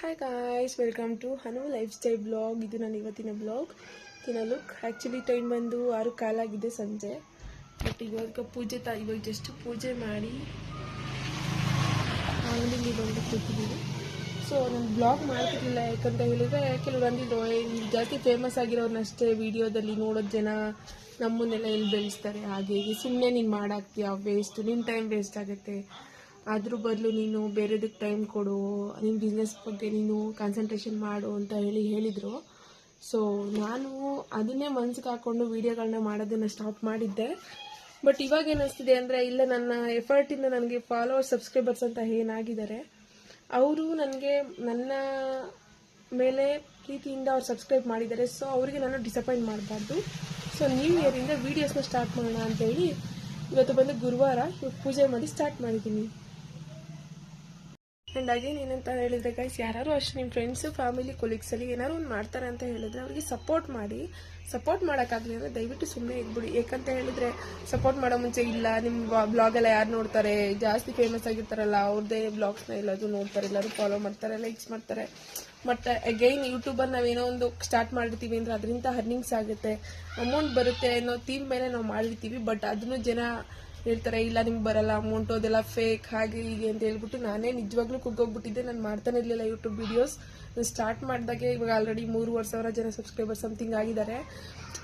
Hi guys welcome to Hanu lifestyle blog ಇದು ನನ್ನ ಇವತ್ತಿನ ಬ್ಲಾಗ್ ಲುಕ್ ಆ್ಯಕ್ಚುಲಿ ಟೈಮ್ ಬಂದು ಆರು ಕಾಲಾಗಿದೆ ಸಂಜೆ. ಬಟ್ ಇವಾಗ ಪೂಜೆ ತ ಇವಾಗ ಜಸ್ಟ್ ಪೂಜೆ ಮಾಡಿ ಆಮೇಲೆ ಬಂದು ಕೂತಿದ್ದೀವಿ ಸೊ ನಾನು ಬ್ಲಾಗ್ ಮಾಡ್ತಿರ್ಲಿಲ್ಲ. ಯಾಕಂತ ಹೇಳಿದರೆ ಕೆಲವರು ಅಂದಿದ್ರು "ಏ, ನೀವು ಜಾಸ್ತಿ ಫೇಮಸ್ ಆಗಿರೋರ್ನಷ್ಟೇ ವಿಡಿಯೋದಲ್ಲಿ ನೋಡೋದು ಜನ ನಮ್ಮನ್ನೆಲ್ಲ ಎಲ್ಲಿ ಬೆಳೆಸ್ತಾರೆ? ಹಾಗೆ ಹೀಗೆ ಸುಮ್ಮನೆ ನೀನು ಮಾಡಾಕ್ತೀಯ? ವೇಸ್ಟು ನಿನ್ನ ಟೈಮ್ ವೇಸ್ಟ್ ಆಗುತ್ತೆ. ಅದ್ರ ಬದಲು ನೀನು ಬೇರೆದಕ್ಕೆ ಟೈಮ್ ಕೊಡು ನಿನ್ನ ಬಿಸ್ನೆಸ್ ಬಗ್ಗೆ ನೀನು ಕಾನ್ಸಂಟ್ರೇಷನ್ ಮಾಡು ಅಂತ ಹೇಳಿ ಹೇಳಿದರು. ಸೊ ನಾನು ಅದನ್ನೇ ಮನ್ಸಿಗೆ ಹಾಕ್ಕೊಂಡು ವೀಡಿಯೋಗಳನ್ನ ಮಾಡೋದನ್ನು ಸ್ಟಾಪ್ ಮಾಡಿದ್ದೆ. ಬಟ್ ಇವಾಗ ಏನಿಸ್ತಿದೆ ಅಂದರೆ, ಇಲ್ಲ, ನನ್ನ ಎಫರ್ಟಿಂದ ನನಗೆ ಫಾಲೋವರ್ ಸಬ್ಸ್ಕ್ರೈಬರ್ಸ್ ಅಂತ ಏನಾಗಿದ್ದಾರೆ, ಅವರು ನನಗೆ ನನ್ನ ಮೇಲೆ ಪ್ರೀತಿಯಿಂದ ಅವ್ರು ಸಬ್ಸ್ಕ್ರೈಬ್ ಮಾಡಿದ್ದಾರೆ. ಸೊ ಅವರಿಗೆ ನಾನು ಡಿಸಪಾಯಿಂಟ್ ಮಾಡಬಾರ್ದು. ಸೊ ನ್ಯೂ ಇಯರಿಂದ ವೀಡಿಯೋಸ್ನ ಸ್ಟಾರ್ಟ್ ಮಾಡೋಣ ಅಂತೇಳಿ ಇವತ್ತು ಬಂದು ಗುರುವಾರ ಪೂಜೆ ಮಾಡಿ ಸ್ಟಾರ್ಟ್ ಮಾಡಿದ್ದೀನಿ. ಆ್ಯಂಡ್ ಅಗೇನ್ ಏನಂತ ಹೇಳಿದ್ರೆ ಗೈಸ್ ಯಾರು ಅಷ್ಟೇ ನಿಮ್ಮ ಫ್ರೆಂಡ್ಸು ಫ್ಯಾಮಿಲಿ ಕೊಲೀಗ್ಸಲ್ಲಿ ಏನಾರು ಒಂದು ಮಾಡ್ತಾರೆ ಅಂತ ಹೇಳಿದ್ರೆ ಅವ್ರಿಗೆ ಸಪೋರ್ಟ್ ಮಾಡಿ. ಸಪೋರ್ಟ್ ಮಾಡೋಕ್ಕಾಗಲಿ ಅಂದರೆ ದಯವಿಟ್ಟು ಸುಮ್ಮನೆ ಇದ್ಬಿಡಿ ಯಾಕಂತ ಹೇಳಿದ್ರೆ ಸಪೋರ್ಟ್ ಮಾಡೋ ಮುಂಚೆ ಇಲ್ಲ ನಿಮ್ಮ ಬ್ಲಾಗೆಲ್ಲ ಯಾರು ನೋಡ್ತಾರೆ? ಜಾಸ್ತಿ ಫೇಮಸ್ ಆಗಿರ್ತಾರಲ್ಲ ಅವ್ರದ್ದೇ ಬ್ಲಾಗ್ಸ್ನ ಎಲ್ಲಾದರೂ ನೋಡ್ತಾರೆ ಎಲ್ಲರೂ ಫಾಲೋ ಮಾಡ್ತಾರೆ ಲೈಕ್ಸ್ ಮಾಡ್ತಾರೆ. ಬಟ್ ಅಗೈನ್ ಯೂಟ್ಯೂಬರ್ ನಾವೇನೋ ಒಂದು ಸ್ಟಾರ್ಟ್ ಮಾಡಿರ್ತೀವಿ ಅಂದರೆ ಅದರಿಂದ ಅರ್ನಿಂಗ್ಸ್ ಆಗುತ್ತೆ. ಅಮೌಂಟ್ ಬರುತ್ತೆ ಅನ್ನೋ ಥೀಮ್ ಮೇಲೆ ನಾವು ಮಾಡಿರ್ತೀವಿ ಬಟ್ ಅದನ್ನು ಜನ ಹೇಳ್ತಾರೆ, ಇಲ್ಲ, ನಿಮ್ಗೆ ಬರಲ್ಲ ಅಮೌಂಟ್ ಅದೆಲ್ಲ ಫೇಕ್ ಹಾಗೆ ಹೀಗೆ ಅಂತ ಹೇಳ್ಬಿಟ್ಟು ನಾನೇ ನಿಜವಾಗ್ಲೂ ಕುಗ್ಗೋಗ್ಬಿಟ್ಟಿದ್ದೆ. ನಾನು ಮಾಡ್ತಾನೆ ಇರಲಿಲ್ಲ ಯೂಟ್ಯೂಬ್ ವೀಡಿಯೋಸ್ ಸ್ಟಾರ್ಟ್ ಮಾಡಿದಾಗೆ ಇವಾಗ ಆಲ್ರೆಡಿ ಮೂರುವರೆ ಸಾವಿರ ಜನ ಸಬ್ಸ್ಕ್ರೈಬರ್ ಸಮಥಿಂಗ್ ಆಗಿದ್ದಾರೆ.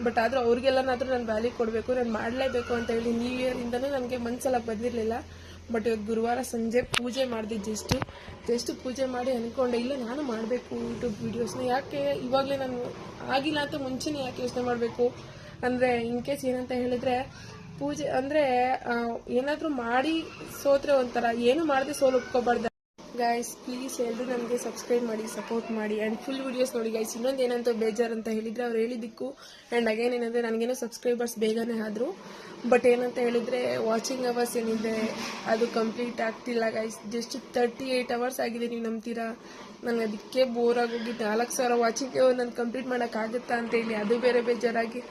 ಬಟ್ ಆದರೂ ಅವ್ರಿಗೆಲ್ಲನಾದರೂ ನಾನು ವ್ಯಾಲ್ಯೂ ಕೊಡಬೇಕು, ನಾನು ಮಾಡಲೇಬೇಕು ಅಂತ ಹೇಳಿ ನ್ಯೂ ಇಯರಿಂದನೂ ನನಗೆ ಮನಸ್ಸೆಲ್ಲ ಬಂದಿರಲಿಲ್ಲ. ಬಟ್ ಇವಾಗ ಗುರುವಾರ ಸಂಜೆ ಪೂಜೆ ಮಾಡಿದೆ ಜಸ್ಟು ಜಸ್ಟ್ ಪೂಜೆ ಮಾಡಿ ಅಂದ್ಕೊಂಡೆ ಇಲ್ಲ, ನಾನು ಮಾಡಬೇಕು ಯೂಟ್ಯೂಬ್ ವೀಡಿಯೋಸ್ನ ಯಾಕೆ? ಇವಾಗಲೇ ನಾನು ಆಗಿಲ್ಲ ಅಂತ ಮುಂಚೆನೇ ಯಾಕೆ ಯೋಚನೆ ಮಾಡಬೇಕು? ಅಂದರೆ ಇನ್ ಕೇಸ್ ಏನಂತ ಹೇಳಿದ್ರೆ ಪೂಜೆ ಅಂದ್ರೆ ಏನಾದ್ರೂ ಮಾಡಿ ಸೋತ್ರೆ ಒಂಥರ, ಏನು ಮಾಡದೆ ಸೋಲು ಒಪ್ಕೋಬಾರ್ದು. ಗೈಸ್ ಪ್ಲೀಸ್ ಎಲ್ಲರೂ ನಮಗೆ ಸಬ್ಸ್ಕ್ರೈಬ್ ಮಾಡಿ ಸಪೋರ್ಟ್ ಮಾಡಿ ಆ್ಯಂಡ್ ಫುಲ್ ವೀಡಿಯೋಸ್ ನೋಡಿ ಗೈಸ್ ಇನ್ನೊಂದು ಏನಂತ ಬೇಜಾರ್ ಅಂತ ಹೇಳಿದರೆ ಅವ್ರು ಹೇಳಿದ್ದಕ್ಕೂ ಆ್ಯಂಡ್ ಅಗೇನ್ ಏನಂದರೆ, ನನಗೇನೋ ಸಬ್ಸ್ಕ್ರೈಬರ್ಸ್ ಬೇಗನೆ ಆದರು. ಬಟ್ ಏನಂತ ಹೇಳಿದ್ರೆ ವಾಚಿಂಗ್ ಅವರ್ಸ್ ಏನಿದೆ, ಅದು ಕಂಪ್ಲೀಟ್ ಆಗ್ತಿಲ್ಲ guys just thirty eight hours ಆಗಿದೆ ನೀವು ನಂಬ್ತೀರಾ? ನನಗೆ ಅದಕ್ಕೆ ಬೋರ್ ಆಗೋಗಿ ನಾಲ್ಕು ಸಾವಿರ ವಾಚಿಂಗ್ ನಾನು ಕಂಪ್ಲೀಟ್ ಮಾಡೋಕ್ಕಾಗುತ್ತಾ ಅಂತ ಹೇಳಿ, ಅದು ಬೇರೆ ಬೇಜಾರಾಗಿ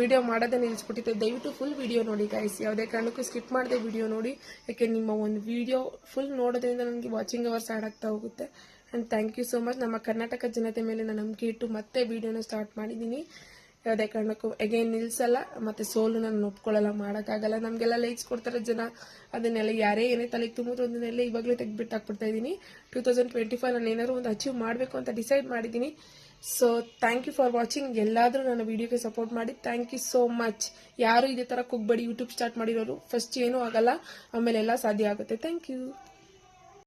ವಿಡಿಯೋ ಮಾಡೋದೇ ನಿಲ್ಲಿಸ್ಬಿಟ್ಟಿದ್ದೆ ದಯವಿಟ್ಟು ಫುಲ್ ವಿಡಿಯೋ ನೋಡಿ ಗೈಸ್ ಯಾವುದೇ ಕಾರಣಕ್ಕೂ ಸ್ಕಿಪ್ ಮಾಡದೆ ವಿಡಿಯೋ ನೋಡಿ. ಯಾಕೆ ನಿಮ್ಮ ಒಂದು ವಿಡಿಯೋ ಫುಲ್ ನೋಡೋದ್ರಿಂದ ನನಗೆ ವಾಚಿಂಗ್ ಅವರ್ಸ್ ಆ್ಯಡ್ ಆಗ್ತಾ ಹೋಗುತ್ತೆ. And thank you so much ನಮ್ಮ ಕರ್ನಾಟಕ ಜನತೆ ಮೇಲೆ ನಾನು ನಂಬಿಕೆ ಇಟ್ಟು ಮತ್ತೆ ವಿಡಿಯೋನ ಸ್ಟಾರ್ಟ್ ಮಾಡಿದ್ದೀನಿ. ಯಾವುದೇ ಕಾರಣಕ್ಕೂ ಅಗೇನ್ ನಿಲ್ಸಲ್ಲ, ಮತ್ತೆ ಸೋಲು ನಾನು ಒಪ್ಕೊಳ್ಳಲ್ಲ ಮಾಡೋಕ್ಕಾಗಲ್ಲ. ನಮಗೆಲ್ಲ ಲೈಕ್ಸ್ ಕೊಡ್ತಾರೆ ಜನ. ಅದನ್ನೆಲ್ಲ ಯಾರೇ ಏನೇ ತಲೆಗೆ ತುಂಬಿದ್ರು ಅದನ್ನೆಲ್ಲ ಇವಾಗಲೇ ತೆಗೆದುಬಿಟ್ಟು ಹಾಕ್ಬಿಡ್ತಾ ಇದ್ದೀನಿ. ಟೂ ತೌಸಂಡ್ ಟ್ವೆಂಟಿ ಫೈವ್ ನಾನು ಏನಾದ್ರು ಒಂದು ಅಚೀವ್ ಮಾಡಬೇಕು ಅಂತ ಡಿಸೈಡ್ ಮಾಡಿದ್ದೀನಿ. So thank you for watching ಎಲ್ಲಾದರೂ ನನ್ನ ವೀಡಿಯೋಗೆ ಸಪೋರ್ಟ್ ಮಾಡಿ. ಥ್ಯಾಂಕ್ ಯು ಸೋ ಮಚ್ ಯಾರು ಇದೇ ಥರ ಕುಗ್ಬೇಡಿ ಯೂಟ್ಯೂಬ್ ಸ್ಟಾರ್ಟ್ ಮಾಡಿರೋರು ಫಸ್ಟ್ ಏನೂ ಆಗಲ್ಲ. ಆಮೇಲೆ ಎಲ್ಲ ಸಾಧ್ಯ ಆಗುತ್ತೆ. Thank you